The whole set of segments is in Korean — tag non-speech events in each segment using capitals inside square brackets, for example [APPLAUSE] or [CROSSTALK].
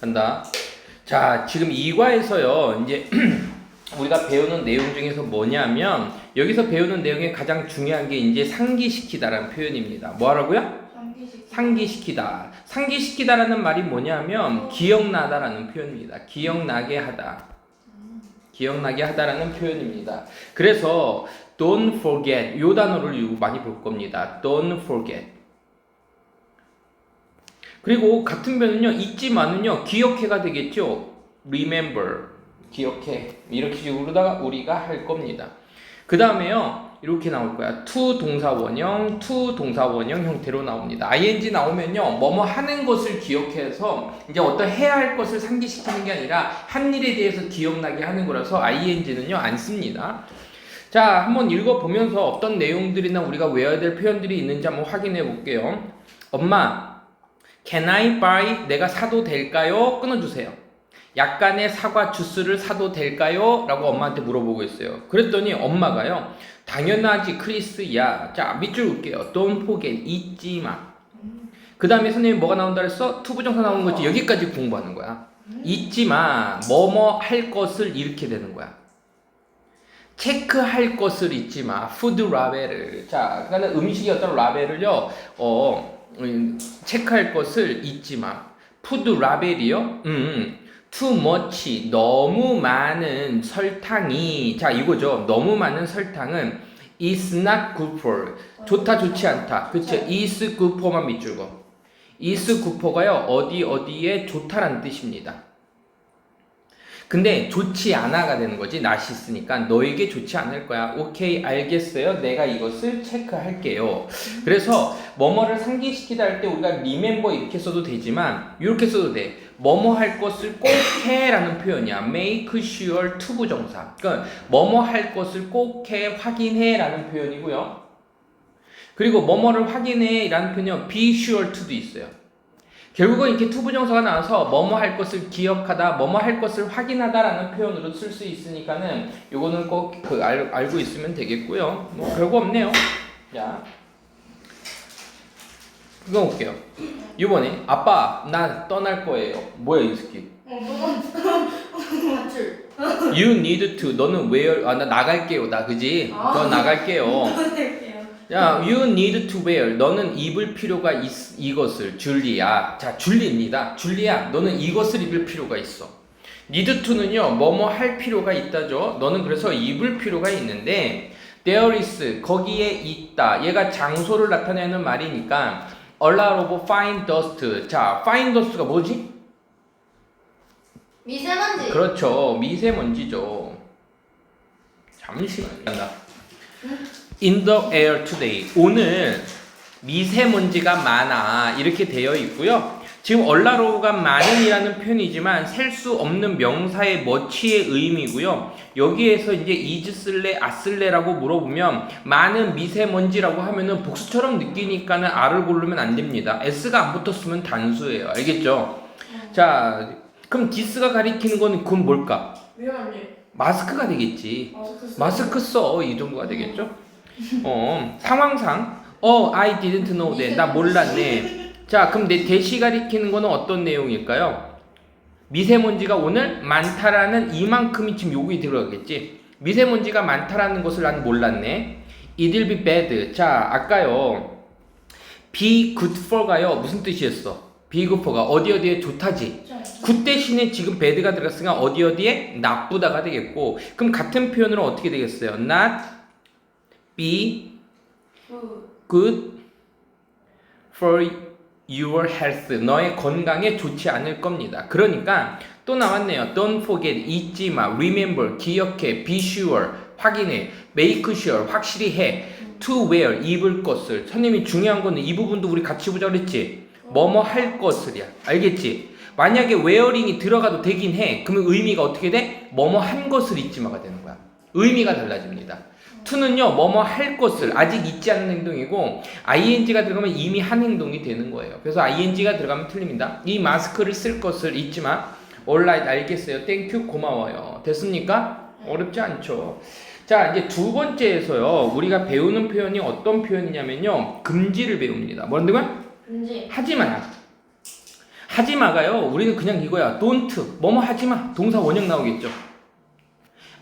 간다. 자, 지금 이과에서요. 이제 [CLEARS THROAT] 우리가 배우는 내용 중에서 뭐냐면 여기서 배우는 내용의 가장 중요한 게 이제 상기시키다라는 표현입니다. 뭐 하라고요? 상기시키다. 상기시키다라는 말이 뭐냐면 기억나다라는 표현입니다. 기억나게 하다. 기억나게 하다라는 표현입니다. 그래서 don't forget 요 단어를 요- 많이 볼 겁니다. don't forget. 그리고 같은 변은요 잊지만은요 기억해가 되겠죠. remember 기억해 이렇게 식으로다가 우리가 할 겁니다. 그 다음에요 이렇게 나올 거야. to 동사 원형, to 동사 원형 형태로 나옵니다. ing 나오면요 뭐뭐 하는 것을 기억해서 이제 어떤 해야 할 것을 상기시키는 게 아니라 한 일에 대해서 기억나게 하는 거라서 ing는요 안 씁니다. 자 한번 읽어보면서 어떤 내용들이나 우리가 외워야 될 표현들이 있는지 한번 확인해 볼게요. 엄마 Can I buy? 내가 사도 될까요? 끊어주세요. 약간의 사과 주스를 사도 될까요? 라고 엄마한테 물어보고 있어요. 그랬더니 엄마가요. 당연하지 크리스야. 자 밑줄 볼게요. Don't forget. 잊지 마. 그 다음에 선생님이 뭐가 나온다 그랬어? 투부정사 나오는 거지. 여기까지 공부하는 거야. 잊지 마. 뭐뭐 할 것을 잃게 되는 거야. 체크할 것을 잊지 마. 푸드 라벨을. 자, 그러니까 음식의 어떤 라벨을요. 어, 음, 체크할 것을 잊지 마. 푸드 라벨이요? 음. too much 너무 많은 설탕이. 자 이거죠. 너무 많은 설탕은 is not good for. 좋다 좋지 않다. 그쵸? is good for만 밑줄고 is good for가요 어디 어디에 좋다라는 뜻입니다 근데 좋지 않아가 되는 거지. 낫이 있으니까 너에게 좋지 않을 거야. 오케이 알겠어요. 내가 이것을 체크할게요. 그래서 뭐뭐를 상기시키다 할 때 우리가 remember 이렇게 써도 되지만 이렇게 써도 돼. 뭐뭐 할 것을 꼭 해라는 표현이야. Make sure to 부정사. 그러니까 뭐뭐 할 것을 꼭 해 확인해라는 표현이고요. 그리고 뭐뭐를 확인해라는 표현이요. Be sure to도 있어요 결국은 이렇게 투부정사가 나와서 뭐뭐 할 것을 기억하다, 뭐뭐 할 것을 확인하다라는 표현으로 쓸 수 있으니까는 요거는 꼭 그 알고 있으면 되겠고요. 뭐 별거 없네요. 자, 그거 볼게요. 이번에 아빠 나 떠날 거예요. 뭐야 이 새끼? 어, [LAUGHS] 맞출. You need to 너는 where 아나 나갈게요 나 그지? 아. 너 나갈게요. [LAUGHS] 야, you need to wear. 너는 입을 필요가 있, 이것을 줄리야. 자, 줄리입니다. 줄리야, 너는 이것을 입을 필요가 있어. need to는요, 뭐뭐 할 필요가 있다죠. 너는 그래서 입을 필요가 있는데 there is 거기에 있다. 얘가 장소를 나타내는 말이니까 a lot of fine dust. 자, fine dust가 뭐지? 미세먼지. 그렇죠. 미세먼지죠. 잠시만요. 간다. In the air today. 오늘 미세먼지가 많아. 이렇게 되어 있고요. 지금 얼라로가 많은이라는 표현이지만 셀 수 없는 명사의 머치의 의미고요. 여기에서 이제 is 쓸래, 아 쓸래라고 물어보면 많은 미세먼지라고 하면은 복수처럼 느끼니까는 r을 고르면 안 됩니다. s가 안 붙었으면 단수예요. 알겠죠? 자, 그럼 this가 가리키는 거는 그건 뭘까? 위험해. 마스크가 되겠지. 마스크 써. 이 정도가 되겠죠? 어, 상황상 어, I didn't know that. 나 몰랐네. 자, 그럼 내 대시 가리키는 거는 어떤 내용일까요? 미세먼지가 오늘 많다라는 이만큼이 지금 요구이 들어가겠지. 미세먼지가 많다라는 것을 난 몰랐네. It will be bad. 자, 아까요. be good for가요. 무슨 뜻이었어? be good for가 어디 어디에 좋다지. 굿 대신에 지금 bad가 들어갔으니까 어디 어디에 나쁘다가 되겠고 그럼 같은 표현으로 어떻게 되겠어요? not be 그 good for your health 너의 건강에 좋지 않을 겁니다. 그러니까 또 나왔네요. Don't forget 잊지 마. Remember 기억해. Be sure 확인해. Make sure 확실히 해. To wear 입을 것을 선생님이 중요한 거는 이 부분도 우리 같이 보자 그랬지. 뭐뭐 할 것을이야. 알겠지? 만약에 wearing이 들어가도 되긴 해. 그러면 의미가 어떻게 돼? 뭐뭐 한 것을 잊지 마가 되는 거야. 의미가 달라집니다. To는요, 뭐뭐 할 것을 아직 잊지 않는 행동이고 ing가 들어가면 이미 한 행동이 되는 거예요. 그래서 ing가 들어가면 틀립니다. 이 마스크를 쓸 것을 잊지 마. alright 알겠어요. 땡큐 고마워요. 됐습니까? 어렵지 않죠. 자, 이제 두 번째에서요. 우리가 배우는 표현이 어떤 표현이냐면요. 금지를 배웁니다. 뭐라는 거야? 금지. 하지 마라. 하지마가요. 우리는 그냥 이거야. don't 뭐뭐 하지마. 동사 원형 나오겠죠.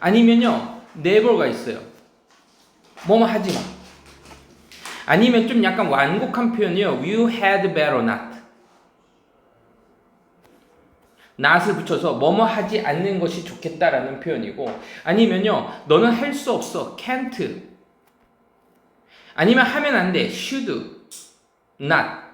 아니면요. never가 있어요. 뭐뭐 하지 마. 아니면 좀 약간 완곡한 표현이요. You had better not. not을 붙여서 뭐뭐 하지 않는 것이 좋겠다라는 표현이고 아니면요. 너는 할 수 없어. can't. 아니면 하면 안 돼. should not.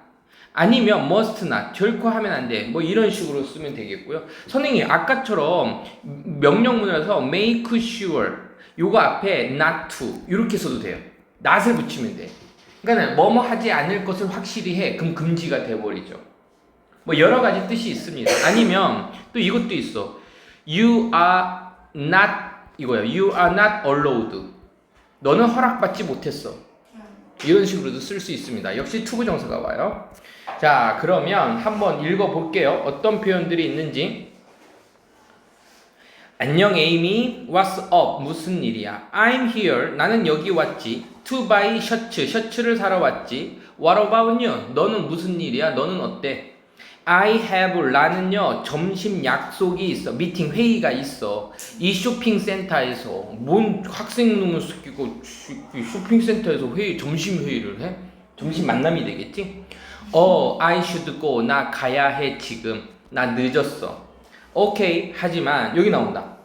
아니면 must not. 결코 하면 안 돼. 뭐 이런 식으로 쓰면 되겠고요. 선생님 아까처럼 명령문에서 make sure 요거 앞에 not to 이렇게 써도 돼요. not을 붙이면 돼. 그러니까 뭐뭐 하지 않을 것을 확실히 해. 그럼 금지가 돼 버리죠. 뭐 여러 가지 뜻이 있습니다. 아니면 또 이것도 있어. You are not 이거야. You are not allowed. 너는 허락받지 못했어. 이런 식으로도 쓸 수 있습니다. 역시 투부 정사가 와요. 자, 그러면 한번 읽어 볼게요. 어떤 표현들이 있는지. 안녕 에이미, what's up? 무슨 일이야? I'm here. 나는 여기 왔지. To buy 셔츠. 셔츠를 사러 왔지. What about you? 너는 무슨 일이야? 너는 어때? I have 나는요 점심 약속이 있어 미팅 회의가 있어 이 쇼핑센터에서 뭔 학생 놈을 시키고 쇼핑센터에서 회의 점심 회의를 해 점심 만남이 되겠지 어 I should go 나 가야 해 지금 나 늦었어 오케이 하지만 여기 나온다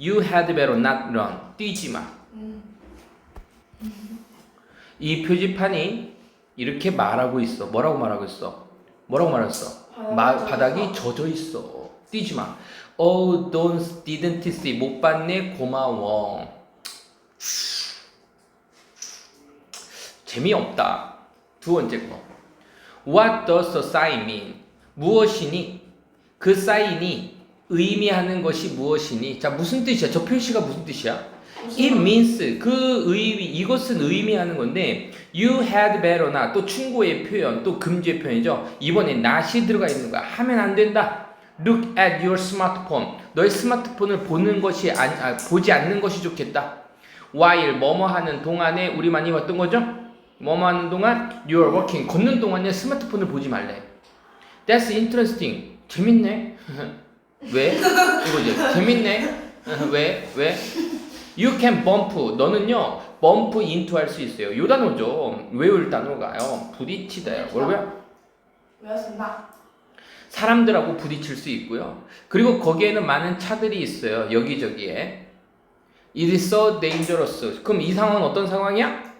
You had better not run 뛰지 마 이 표지판이 이렇게 말하고 있어. 뭐라고 말하고 있어? 뭐라고 말했어? 마, 바닥이 젖어 있어. 뛰지 마. Oh, don't, didn't see. 못 봤네. 고마워. 재미없다. 두 번째 거. What does the sign mean? 무엇이니? 그 사인이 의미하는 것이 무엇이니? 자, 무슨 뜻이야? 저 표시가 무슨 뜻이야? It means 그 의미 이것은 의미하는 건데 you had better not 또 충고의 표현 또 금지의 표현이죠. 이번에 not이 들어가 있는 거야. 하면 안 된다. Look at your smartphone. 너의 스마트폰을 보는 것이 아니, 아, 보지 않는 것이 좋겠다. While 뭐뭐 하는 동안에 우리 많이 봤던 거죠? 뭐뭐 하는 동안 you are working. 걷는 동안에 스마트폰을 보지 말래. That's interesting. 재밌네 [LAUGHS] 왜 이거지 재밌네 왜 왜? You can bump. 너는요, bump into 할 수 있어요. 요 단어죠. 외울 단어가요. 부딪히다요. 뭐라고요? 외웠습니다. 사람들하고 부딪힐 수 있고요. 그리고 거기에는 많은 차들이 있어요. 여기저기에. It is so dangerous. 그럼 이 상황은 어떤 상황이야?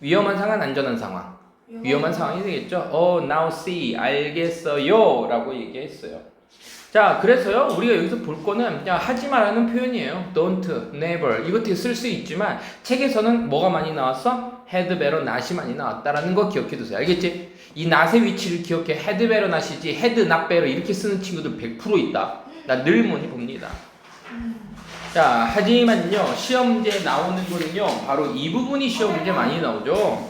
위험한 상황, 안전한 상황. 위험한 상황이 되겠죠. Oh, now see. 알겠어요. 라고 얘기했어요. 자, 그래서요, 우리가 여기서 볼 거는, 야, 하지 말라는 표현이에요. don't, never. 이것도 쓸 수 있지만, 책에서는 뭐가 많이 나왔어? better not이 많이 나왔다라는 거 기억해 두세요. 알겠지? 이 not의 위치를 기억해. not이지, had not better. 이렇게 쓰는 친구들 100% 있다. 나늘 많이 봅니다. 자, 하지만요, 시험지에 나오는 거는요, 바로 이 부분이 시험 문제 많이 나오죠.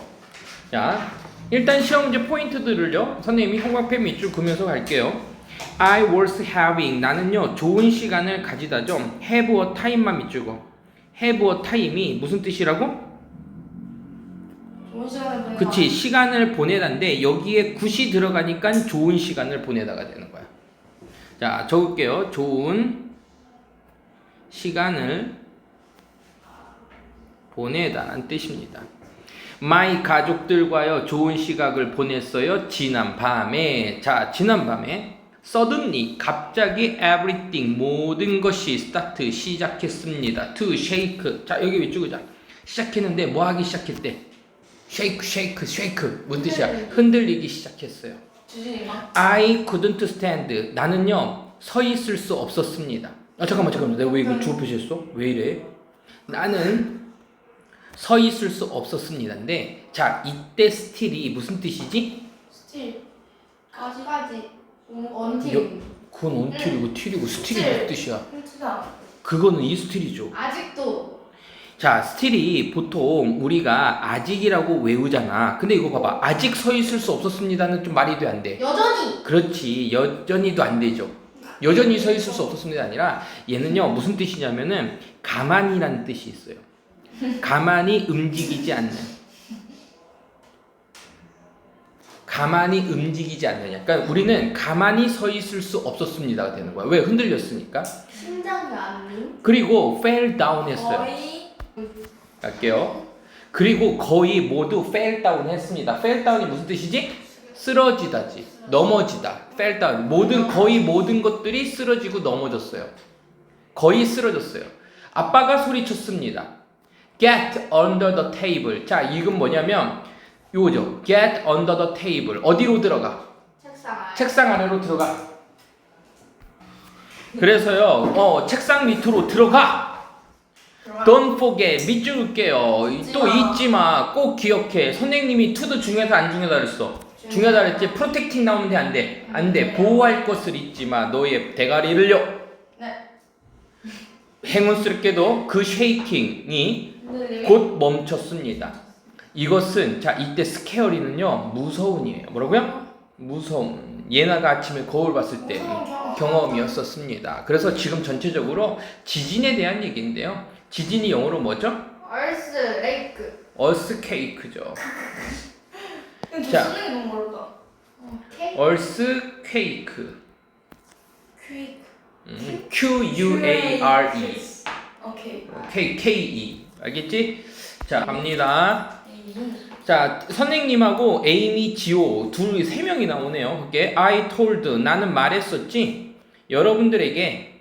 자, 일단 시험 문제 포인트들을요, 선생님이 형광펜 밑줄 그면서 갈게요. I was having 나는요 좋은 시간을 가지다죠. have a time만 밑줄고 have a time이 무슨 뜻이라고? 좋은 시간을 보내라. 그치 시간을 보내다인데 여기에 굿이 들어가니까 좋은 시간을 보내다가 되는 거야. 자 적을게요. 좋은 시간을 보내다는 뜻입니다. 마이 가족들과요 좋은 시각을 보냈어요. 지난 밤에 자 지난 밤에 suddenly 갑자기 everything 모든 것이 start 시작했습니다. to shake 자 여기 위쪽이자 시작했는데 뭐 하기 시작했대? shake shake shake 뭔 뜻이야? 흔들리기 시작했어요. I couldn't stand 나는요 서 있을 수 없었습니다. 아 잠깐만 잠깐만 내가 왜 이거 주어 표시했어? 왜 이래? 나는 서 있을 수 없었습니다인데 자 이때 still이 무슨 뜻이지? 스틸 까지까지 언틸 그건 ontil이고 till이고 still이 무슨 뜻이야? 훔치다 그거는 이 still이죠. 아직도 자 still이 보통 우리가 아직이라고 외우잖아. 근데 이거 봐봐 아직 서 있을 수 없었습니다는 좀 말이 돼 안 돼? 여전히 그렇지 여전히도 안 되죠. 여전히 서 있을 수 없었습니다 아니라 얘는요 무슨 뜻이냐면은 가만히라는 뜻이 있어요. 가만히 움직이지 않는. 가만히 움직이지 않느냐. 그러니까 우리는 가만히 서 있을 수 없었습니다가 되는 거야. 왜 흔들렸으니까. 심장이 안 그리고 fell down 했어요. 거의 갈게요. 그리고 거의 모두 fell down 했습니다. fell down이 무슨 뜻이지? 쓰러지다지. 넘어지다. fell down. 모든 거의 모든 것들이 쓰러지고 넘어졌어요. 거의 쓰러졌어요. 아빠가 소리쳤습니다. Get under the table. 자, 이건 뭐냐면 요거죠. Get under the table. 어디로 들어가? 책상 아래 책상 아래로 들어가. 그래서요. 어, 책상 밑으로 들어가. Don't forget. 밑줄 올게요. 잊지 또 마. 잊지 마. 꼭 기억해. 선생님이 투도 중요하다 안 중요하다 그랬어. 중요하다 그랬지. 프로텍팅 나오면 돼, 안 돼? 안 돼. 보호할 것을 잊지 마. 너의 대가리를요. 네. 행운스럽게도 그 쉐이킹이 근데 곧 멈췄습니다. 이것은 자 이때 스케어리는요 무서운이에요. 뭐라고요? 무서운. 예나가 아침에 거울 봤을 때 경험. 경험이었었습니다. 그래서 지금 전체적으로 지진에 대한 얘기인데요. 지진이 영어로 뭐죠? 얼스 레이크 얼스 케이크죠. 근데 자. 저 쓰는 게 너무 어렵다 어, 케이크 얼스 케이크. 퀘이크 음, Q U A R E. 오케이 K K E. 알겠지? 자 갑니다. 자 선생님하고 에이미 지오 둘 세 명이 나오네요. 그게 I told 나는 말했었지. 여러분들에게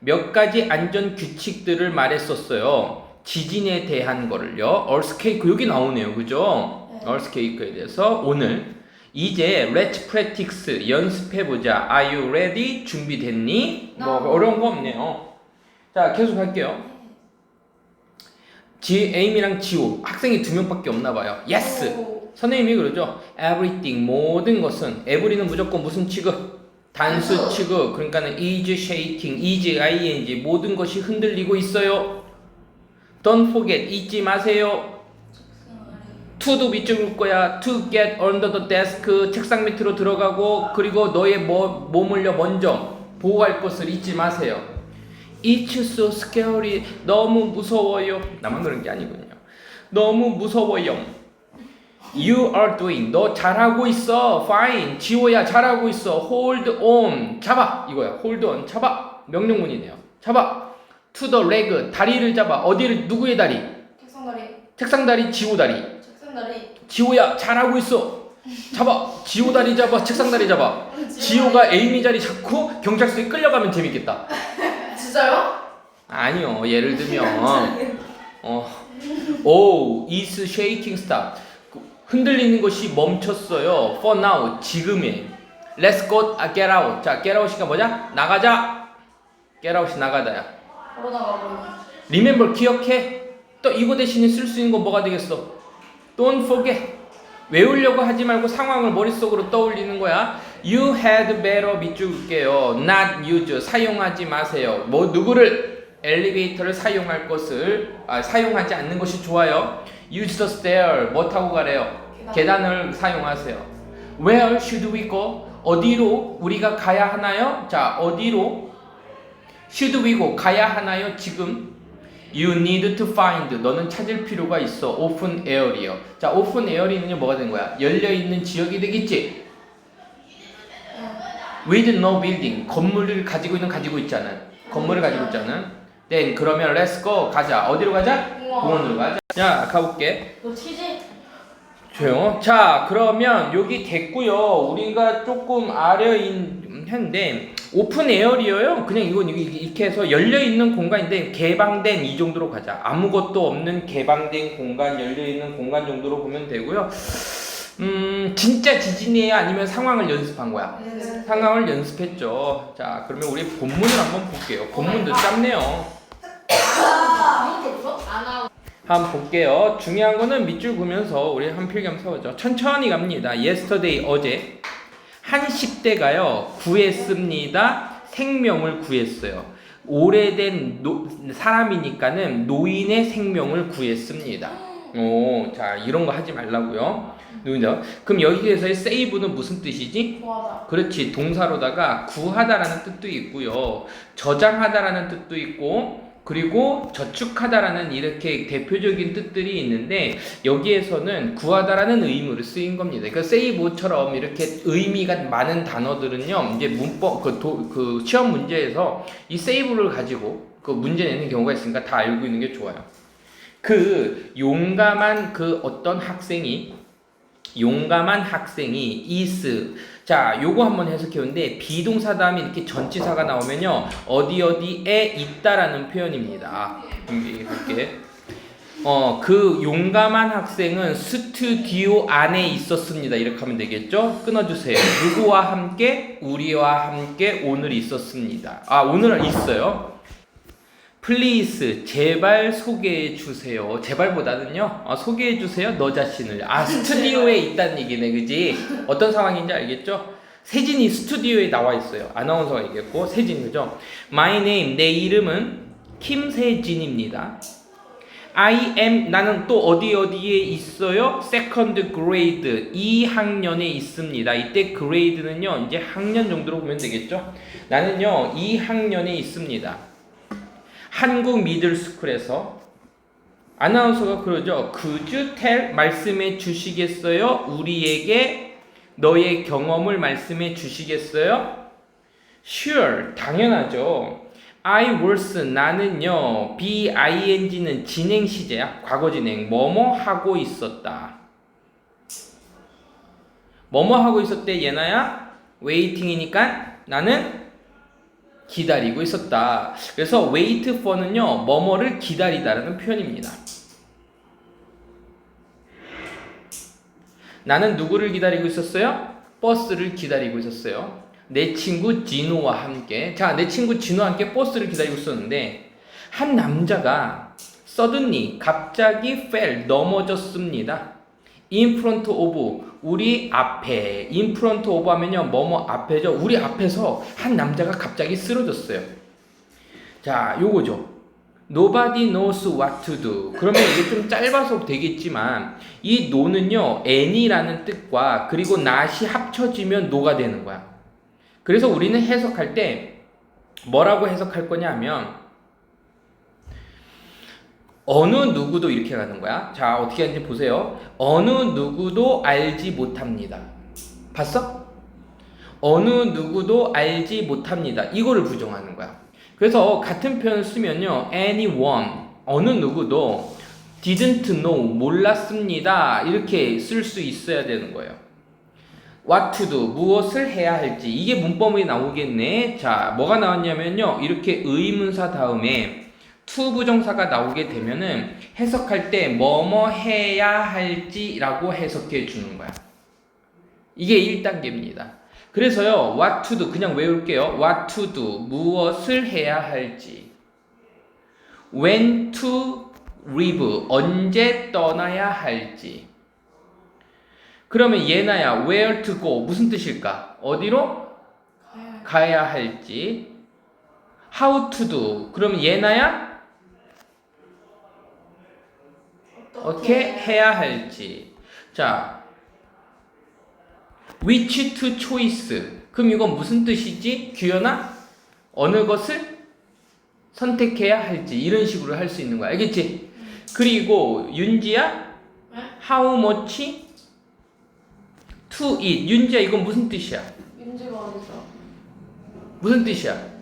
몇 가지 안전 규칙들을 말했었어요. 지진에 대한 거를요. 얼스케이크 여기 나오네요. 그죠? 네. 얼스케이크에 대해서 오늘 이제 let's practice 연습해 보자. Are you ready? 준비됐니? 뭐. 어려운 거 없네요. 자 계속 할게요. 지 에이미랑 지오 학생이 두 명밖에 없나 봐요. Yes. 오. 선생님이 그러죠. Everything 모든 것은 every는 무조건 무슨 취급? 단수 단수. 취급. 그러니까는 is shaking, is ing 모든 것이 흔들리고 있어요. Don't forget 잊지 마세요. to도 밑줄 올 거야. To get under the desk 책상 밑으로 들어가고 그리고 너의 뭐, 몸을요 먼저 보호할 것을 잊지 마세요. It's so scary. 너무 무서워요. 나만 그런 게 아니군요. 너무 무서워요. You are doing. 너 잘하고 있어. Fine. 지호야 잘하고 있어. Hold on. 잡아. 이거야. Hold on. 잡아. 명령문이네요. 잡아. To the leg. 다리를 잡아. 어디를 누구의 다리? 책상 다리 책상 다리, 지호 다리. 책상 다리 지호야 잘하고 있어. 잡아. 지호 다리 잡아. 책상 다리 잡아. [LAUGHS] 지호가 에이미 자리 잡고 경찰서에 끌려가면 재밌겠다. 진짜요? 아니요. 예를 들면 [LAUGHS] 어, 오, is shaking stop. 그 흔들리는 것이 멈췄어요. For now, 지금에. Let's go, 아, get out. 자, get out이가 뭐냐? 나가자. get out이 나가다야. 걸어 나가 버리네 Remember, 기억해. 또 이거 대신에 쓸 수 있는 건 뭐가 되겠어? Don't forget. 외우려고 하지 말고 상황을 머릿속으로 떠올리는 거야. You had better 밑줄 긋게요. Not use. 사용하지 마세요. 뭐 누구를 엘리베이터를 사용할 것을 아, 사용하지 않는 것이 좋아요. Use the stair. 뭐 타고 가래요? 계단. 계단을 사용하세요. Where should we go? 어디로 우리가 가야 하나요? 자, 어디로 should we go? 가야 하나요? 지금 You need to find. 너는 찾을 필요가 있어. Open area요. 자, open area는요 뭐가 된 거야? 열려 있는 지역이 되겠지. With no building. 건물을 가지고 있는 가지고 있잖아. 건물을 가지고 있잖아. Then 그러면 let's go. 가자. 어디로 가자? 공원으로 가자. 자, 가볼게. 너 튀지? 조용. 자, 그러면 여기 됐고요. 우리가 조금 아려 있는데 오픈 에어리어요. 그냥 이건 이렇게 해서 열려 있는 공간인데 개방된 이 정도로 가자. 아무것도 없는 개방된 공간, 열려 있는 공간 정도로 보면 되고요. 음, 진짜 지진이에요? 아니면 상황을 연습한 거야? 네. 상황을 연습했죠. 자, 그러면 우리 본문을 한번 볼게요. 본문도 짧네요. 없어? 안 하고 한번 볼게요. 중요한 거는 밑줄 그면서 우리 한 필경 세워죠. 천천히 갑니다. yesterday 어제 한 10대가요 구했습니다. 생명을 구했어요. 오래된 노, 사람이니까는 노인의 생명을 구했습니다. 오, 자 이런 거 하지 말라고요. 누구죠? 그럼 여기에서의 save는 무슨 뜻이지? 좋아하다 그렇지 동사로다가 구하다라는 뜻도 있고요 저장하다라는 뜻도 있고 그리고 저축하다라는 이렇게 대표적인 뜻들이 있는데 여기에서는 구하다라는 의미로 쓰인 겁니다. 그러니까 세이브처럼 이렇게 의미가 많은 단어들은요, 이제 문법 그, 도, 그 시험 문제에서 이 세이브를 가지고 그 문제 내는 경우가 있으니까 다 알고 있는 게 좋아요. 그 용감한 그 어떤 학생이 용감한 학생이 is 자 요거 한번 해석해 보는데 비동사 다음에 이렇게 전치사가 나오면요. 어디 어디에 있다라는 표현입니다. 여기 볼게. 어 그 용감한 학생은 스튜디오 안에 있었습니다. 이렇게 하면 되겠죠? 끊어주세요. 누구와 함께? 우리와 함께 오늘 있었습니다. 아 오늘 있어요 플리즈 제발 소개해 주세요. 제발보다는요. 어, 소개해 주세요. 너 자신을. 아 [LAUGHS] 스튜디오에 있다는 얘기네, 그지? 어떤 상황인지 알겠죠? 세진이 스튜디오에 나와 있어요. 아나운서가 얘기했고 세진 그죠? My name 내 이름은 김세진입니다. I am 나는 또 어디 어디에 있어요? Second grade 2학년에 있습니다. 이때 grade는요 이제 학년 정도로 보면 되겠죠? 나는요 2학년에 있습니다. 한국 미들스쿨에서 아나운서가 그러죠. You tell 말씀해 주시겠어요? 우리에게 너의 경험을 말씀해 주시겠어요? Sure, 당연하죠. I was 나는요. B I N G는 진행 시제야. 과거 진행. 뭐뭐 하고 있었다. 뭐뭐 하고 있었대 얘나야? 웨이팅이니까 나는 기다리고 있었다. 그래서 wait for는요, 뭐뭐를 기다리다라는 표현입니다. 나는 누구를 기다리고 있었어요? 버스를 기다리고 있었어요. 내 친구 진호와 함께. 자, 내 친구 진호와 함께 버스를 기다리고 있었는데, 한 남자가 suddenly, 갑자기 fell, 넘어졌습니다. Front of, 우리 앞에. front of 하면요, 뭐뭐 앞에죠. 우리 앞에서 한 남자가 갑자기 쓰러졌어요. 자, 요거죠. Nobody knows what to do. 그러면 이게 좀 짧아서 되겠지만, 이 no는요, any라는 뜻과 그리고 not이 합쳐지면 no가 되는 거야. 그래서 우리는 해석할 때 뭐라고 해석할 거냐 하면, 어느 누구도 이렇게 가는 거야. 자, 어떻게 하는지 보세요. 어느 누구도 알지 못합니다. 봤어? 어느 누구도 알지 못합니다. 이거를 부정하는 거야. 그래서 같은 표현을 쓰면요. anyone, 어느 누구도 didn't know, 몰랐습니다. 이렇게 쓸 수 있어야 되는 거예요. what to do, 무엇을 해야 할지. 이게 문법이 나오겠네. 자, 뭐가 나왔냐면요. 이렇게 의문사 다음에 to 부정사가 나오게 되면은 해석할 때 뭐뭐 해야 할지라고 해석해 주는 거야. 이게 1단계입니다. 그래서요, what to do 그냥 외울게요. what to do 무엇을 해야 할지. when to leave 언제 떠나야 할지. 그러면 얘나야 where to go 무슨 뜻일까? 어디로 가야 할지. how to do 그러면 얘나야 어떻게 해야 할지. 자, which to choice. 그럼 이건 무슨 뜻이지? 규현아? 어느 것을 선택해야 할지 이런 식으로 할 수 있는 거야. 알겠지? 그리고 윤지야, 네? how much to eat. 윤지야 이건 무슨 뜻이야? 윤지가 어딨어? 무슨 뜻이야?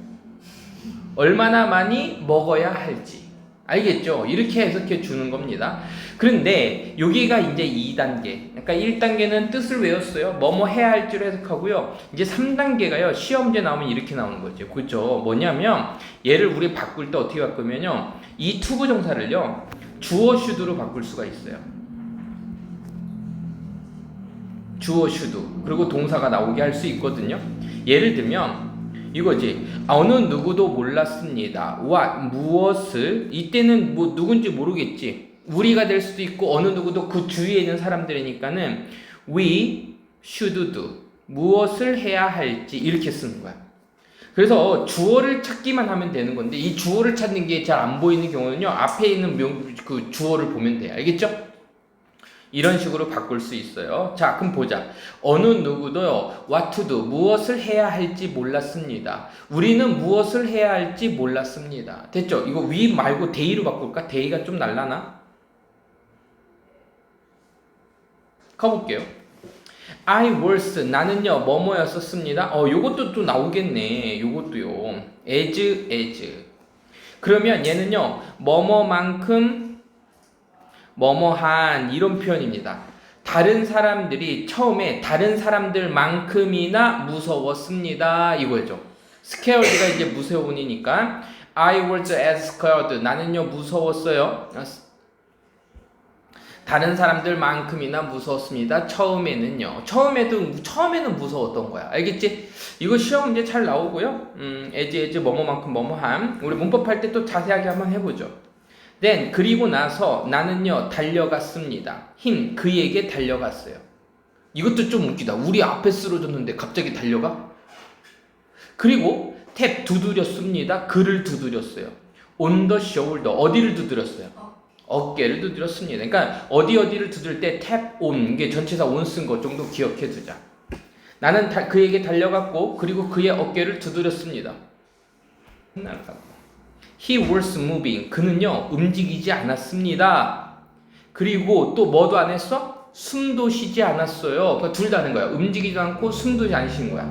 얼마나 많이 먹어야 할지. 알겠죠? 이렇게 해석해 주는 겁니다. 그런데 여기가 이제 2단계. 그러니까 1단계는 뜻을 외웠어요. 뭐뭐 해야 할지로 해석하고요. 이제 3단계가요. 시험제 나오면 이렇게 나오는 거죠. 그죠? 뭐냐면 얘를 우리 바꿀 때 어떻게 바꾸면요. 이 투부 정사를요. 주어 슈드로 바꿀 수가 있어요. 주어 슈드. 그리고 동사가 나오게 할 수 있거든요. 예를 들면 이거지. 아, 어느 누구도 몰랐습니다. 와 무엇을 이때는 뭐 누군지 모르겠지. 우리가 될 수도 있고 어느 누구도 그 주위에 있는 사람들이니까는 we should do 무엇을 해야 할지 이렇게 쓰는 거야. 그래서 주어를 찾기만 하면 되는 건데 이 주어를 찾는 게 잘 안 보이는 경우는요 앞에 있는 명, 그 주어를 보면 돼. 알겠죠? 이런 식으로 바꿀 수 있어요. 자, 그럼 보자. 어느 누구도요, what to do, 무엇을 해야 할지 몰랐습니다. 우리는 무엇을 해야 할지 몰랐습니다. 됐죠? 이거 위 말고 데이로 바꿀까? 데이가 좀 날라나? 가볼게요. I was 나는요 뭐뭐였었습니다. 어 요것도 또 나오겠네. 요것도요. as as. 그러면 얘는요 뭐뭐만큼 뭐뭐한 이런 표현입니다. 다른 사람들이 처음에 다른 사람들만큼이나 무서웠습니다. 이거죠. scared가 이제 무서운이니까 I was as scared. 나는요 무서웠어요. 다른 사람들만큼이나 무서웠습니다. 처음에는요. 처음에도 처음에는 무서웠던 거야. 알겠지? 이거 시험 문제 잘 나오고요. 음, 에지 에지 뭐뭐만큼 뭐뭐함. 우리 문법 할 때 또 자세하게 한번 해보죠. Then 그리고 나서 나는요 달려갔습니다. 힘 그에게 달려갔어요. 이것도 좀 웃기다. 우리 앞에 쓰러졌는데 갑자기 달려가? 그리고 탭 두드렸습니다. 그를 두드렸어요. on the shoulder 어디를 두드렸어요? 어깨를 두드렸습니다. 그러니까 어디 어디를 두들 때탭 온, 이게 전치사 온쓴것 정도 기억해 두자. 나는 다- 그에게 달려갔고 그리고 그의 어깨를 두드렸습니다. 날아가고. He was moving. 그는요 움직이지 않았습니다. 그리고 또 뭐도 안 했어? 숨도 쉬지 않았어요. 그러니까 둘다 하는 거야. 움직이지 않고 숨도 안 쉬는 거야.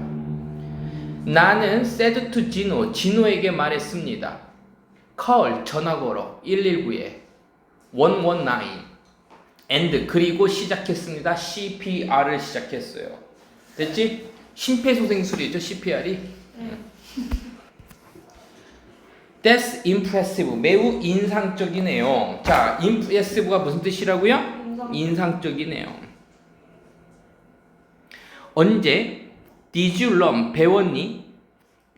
나는 said to 진호, 진호에게 말했습니다. call 전화 걸어 119에 119 and 그리고 시작했습니다. CPR을 시작했어요. 됐지? 심폐소생술이죠, CPR이. 네. That's impressive. 매우 인상적이네요. 자, impressive가 무슨 뜻이라고요? 인상. 인상적이네요. 언제 did you learn 배웠니?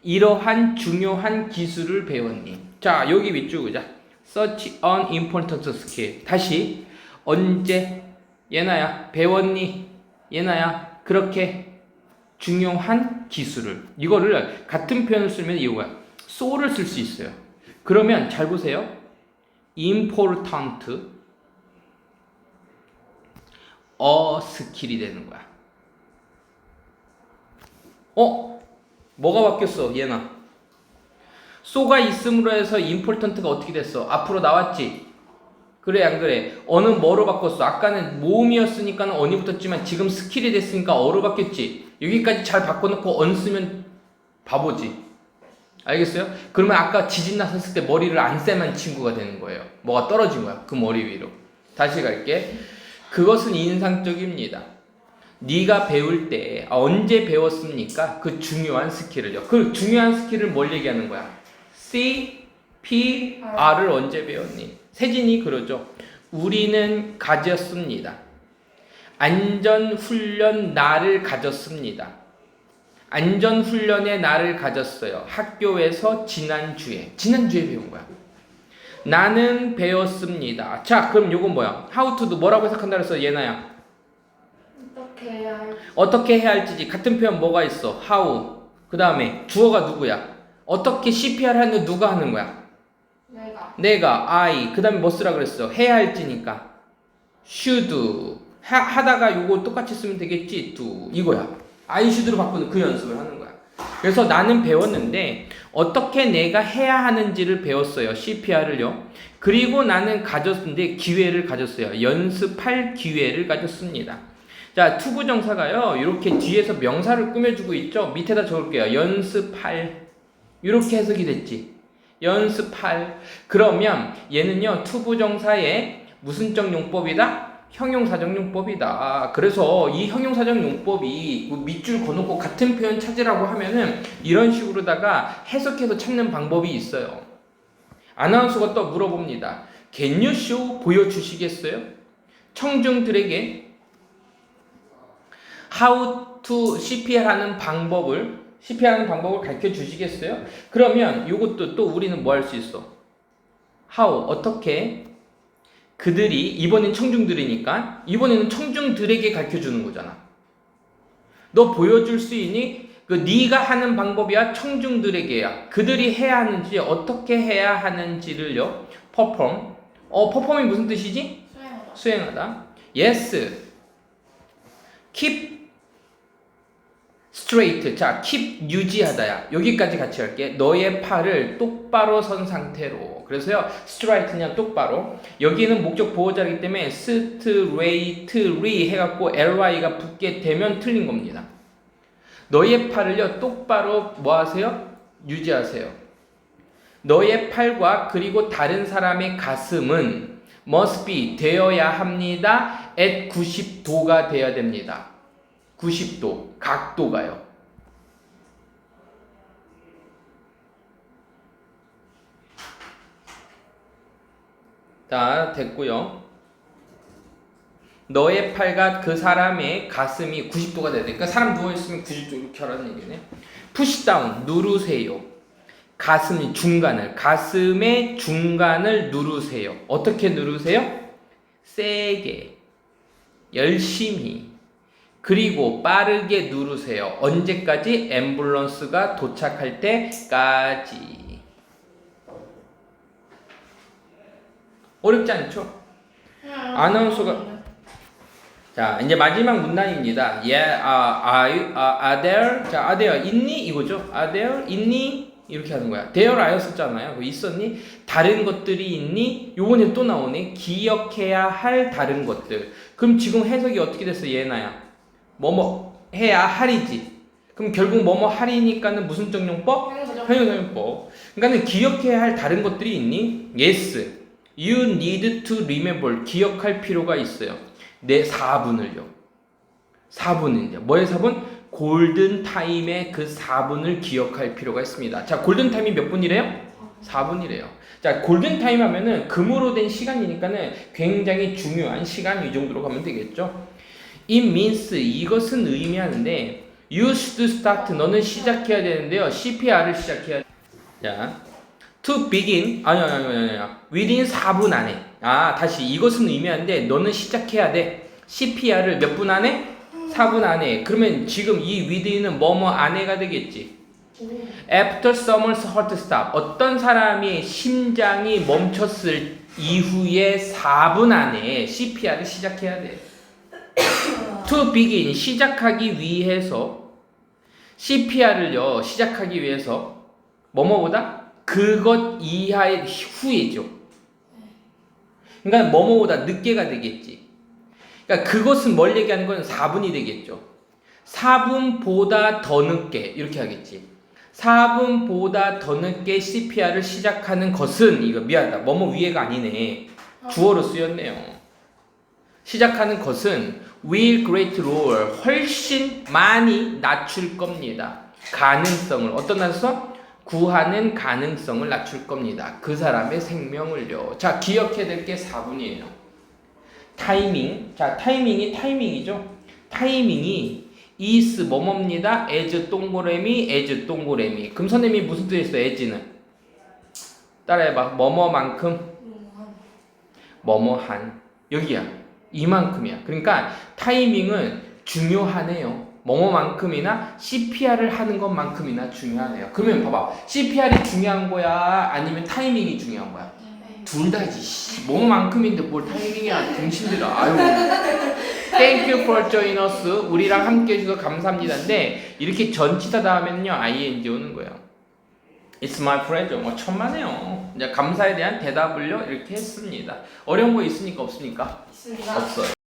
이러한 중요한 기술을 배웠니? 자, 여기 밑줄 그자. Such an important skill. 다시 언제 예나야 배웠니? 예나야 그렇게 중요한 기술을 이거를 같은 표현을 쓰면 이거야. So를 쓸 수 있어요. 그러면 잘 보세요. important 어 스킬이 되는 거야. 어? 뭐가 바뀌었어, 얘나? 쏘가 있음으로 해서 important가 어떻게 됐어? 앞으로 나왔지? 그래, 안 그래? 어는 뭐로 바꿨어? 아까는 모음이었으니까 언이 붙었지만 지금 스킬이 됐으니까 어로 바뀌었지? 여기까지 잘 바꿔놓고 언 쓰면 바보지. 알겠어요? 그러면 아까 지진 났었을 때 머리를 안 쎄만 친구가 되는 거예요. 뭐가 떨어진 거야. 그 머리 위로. 다시 갈게. 그것은 인상적입니다. 네가 배울 때 아, 언제 배웠습니까? 그 중요한 스킬을요. 그 중요한 스킬을 뭘 얘기하는 거야? C, P, R을 언제 배웠니? 세진이 그러죠. 우리는 가졌습니다. 안전훈련 날을 가졌습니다. 안전훈련의 날을 가졌어요. 학교에서 지난주에. 지난주에 배운 거야. 나는 배웠습니다. 자, 그럼 요건 뭐야? How to do 뭐라고 해석한다 그랬어, 예나야? 어떻게 해야 할 어떻게 해야 할지 같은 표현 뭐가 있어? how. 그 다음에 주어가 누구야? 어떻게 CPR 하는 누가 하는 거야? 내가 내가 I. 그 다음에 뭐 쓰라 그랬어? 해야 할지니까 should. 하, 하다가 요거 똑같이 쓰면 되겠지? do. 이거야. Should로 바꾸는 그 연습을 하는 거야. 그래서 나는 배웠는데 어떻게 내가 해야 하는지를 배웠어요. CPR을요. 그리고 나는 가졌는데 기회를 가졌어요. 연습할 기회를 가졌습니다. 자, 투부 정사가요. 이렇게 뒤에서 명사를 꾸며주고 있죠. 밑에다 적을게요. 연습할. 이렇게 해석이 됐지. 연습할. 그러면 얘는요. 투부 정사의 무슨 적 용법이다? 형용사적 용법이다. 그래서 이 형용사적 용법이 그 밑줄 거놓고 같은 표현 찾으라고 하면은 이런 식으로다가 해석해서 찾는 방법이 있어요. 아나운서가 또 물어봅니다. Show 보여주시겠어요? 청중들에게 how to CPR 하는 방법을 CPR 하는 방법을 가르쳐 주시겠어요? 그러면 이것도 또 우리는 뭐 할 수 있어? how 어떻게 그들이 이번엔 청중들이니까 이번에는 청중들에게 가르쳐 주는 거잖아. 너 보여줄 수 있니? 그 네가 하는 방법이야 청중들에게야. 그들이 해야 하는지 어떻게 해야 하는지를요. perform. 어 perform이 무슨 뜻이지? 수행하다 수행하다. yes. keep straight. 자, keep 유지하다야. 여기까지 같이 할게. 너의 팔을 똑바로 선 상태로. 그래서요, straight냐 똑바로. 여기는 목적 보호자이기 때문에 straightly 해갖고 ly가 붙게 되면 틀린 겁니다. 너의 팔을요 똑바로 뭐 하세요? 유지하세요. 너의 팔과 그리고 다른 사람의 가슴은 must be 되어야 합니다. at 90도가 되어야 됩니다. 90도 각도가요. 자 됐고요. 너의 팔과 그 사람의 가슴이 90도가 돼야 돼. 그러니까 사람 누워 있으면 90도 이렇게 하라는 얘기네. 푸시 다운 누르세요. 가슴 중간을 가슴의 중간을 누르세요. 어떻게 누르세요? 세게 열심히 그리고 빠르게 누르세요. 언제까지? 앰뷸런스가 도착할 때까지. 어렵지 않죠? 아나운서가- 자, 이제 마지막 문단입니다. Yeah, uh, are, are there? 자, are there 있니? 이거죠. Are there 있니? 이렇게 하는 거야. there 아였었잖아요. 그거 있었니? 다른 것들이 있니? 요번에 또 나오네. 기억해야 할 다른 것들. 그럼 지금 해석이 어떻게 됐어, 얘나야? 뭐뭐 해야 할이지. 그럼 결국 뭐뭐 할이니까는 무슨 정용법? 현역정용법. 그러니까는 기억해야 할 다른 것들이 있니? Yes. You need to remember. 기억할 필요가 있어요. 내 4분을요. 4분은요. 뭐의 4분? 골든 타임의 그 4분을 기억할 필요가 있습니다. 자, 골든 타임이 몇 분이래요? 4분이래요. 자, 골든 타임 하면은 금으로 된 시간이니까는 굉장히 중요한 시간 이 정도로 가면 되겠죠. It means 이것은 의미하는데 you should start 너는 시작해야 되는데요. CPR을 시작해야 자, to begin 아니 아니 아니 within 4분 안에. 아 다시 이것은 의미하는데 너는 시작해야 돼. CPR을 몇 분 안에? 4분 안에. 그러면 지금 이 within은 뭐뭐 안에가 되겠지? After someone's heart stop. 어떤 사람의 심장이 멈췄을 이후에 4분 안에 CPR을 시작해야 돼. To begin 시작하기 위해서 CPR을요 시작하기 위해서 뭐뭐보다 그것 이하의 후에죠. 그러니까 뭐뭐보다 늦게가 되겠지. 그러니까 그것은 뭘 얘기하는 건 4분이 되겠죠. 4분보다 더 늦게 이렇게 하겠지. 4분보다 더 늦게 CPR을 시작하는 것은 이거 미안하다. 뭐뭐 위에가 아니네. 주어로 쓰였네요. 시작하는 것은 will great lower 훨씬 많이 낮출 겁니다. 가능성을 어떤 가능성? 구하는 가능성을 낮출 겁니다. 그 사람의 생명을요. 자, 기억해야 될 게 4분이에요. 타이밍. 자, 타이밍이 타이밍이죠. 타이밍이 is 뭐뭐입니다. as 동그라미 as 동그라미. 그럼 선생님이 무슨 뜻이었어? as는 따라해봐. 뭐뭐만큼 뭐뭐한 여기야. 이만큼이야. 그러니까 타이밍은 중요하네요. 뭐뭐만큼이나 CPR을 하는 것만큼이나 중요하네요. 그러면 봐봐. CPR이 중요한 거야? 아니면 타이밍이 중요한 거야? 둘 다지. 씨. 뭐만큼인데 뭘 타이밍이야. [LAUGHS] 등신들아. 아유. Thank you for joining us. 우리랑 함께 해주셔서 감사합니다인데 이렇게 전치사 다음에는요 ing 오는 거예요. It's my pleasure. 뭐 천만에요. 이제 감사에 대한 대답을요 이렇게 했습니다. 어려운 거 있습니까 없습니까? 있습니다. 없어요.